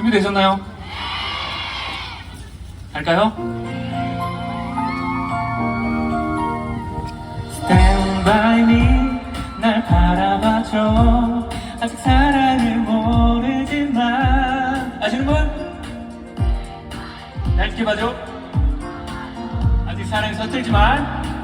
준비되셨나요? 갈까요? Stand by 날 바라봐줘 아직 사랑을 모르지만 아시는 분? 얇게 봐줘 아직 사랑이 서툴지만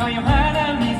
너의 환한 미